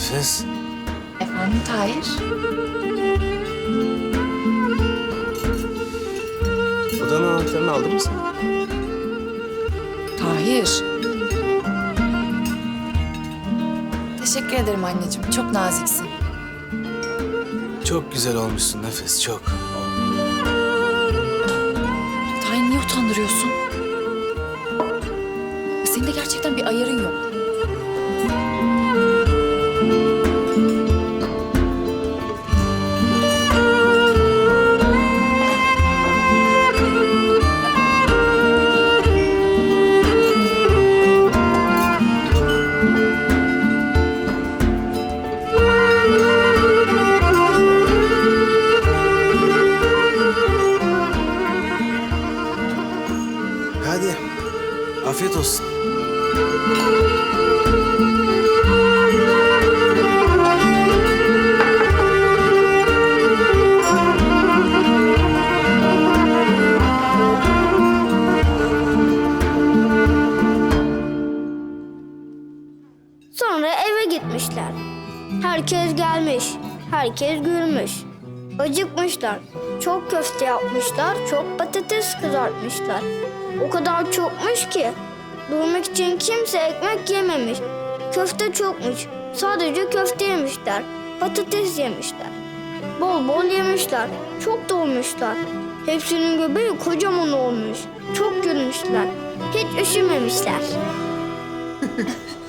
Nefes. Efendim Tahir? Odanın anahtarını aldın mı sen? Tahir. Teşekkür ederim anneciğim. Çok naziksin. Çok güzel olmuşsun Nefes çok. Tahir niye utandırıyorsun? Senin de gerçekten bir ayarın yok. Afiyet olsun. Sonra eve gitmişler. Herkes gelmiş, herkes gülmüş. Acıkmışlar. Çok köfte yapmışlar, çok patates kızartmışlar. O kadar çokmuş ki durmak için kimse ekmek yememiş. Köfte çokmuş. Sadece köfte yemişler. Patates yemişler. Bol bol yemişler. Çok dolmuşlar. Hepsinin göbeği kocaman olmuş. Çok gülmüşler. Hiç üşümemişler.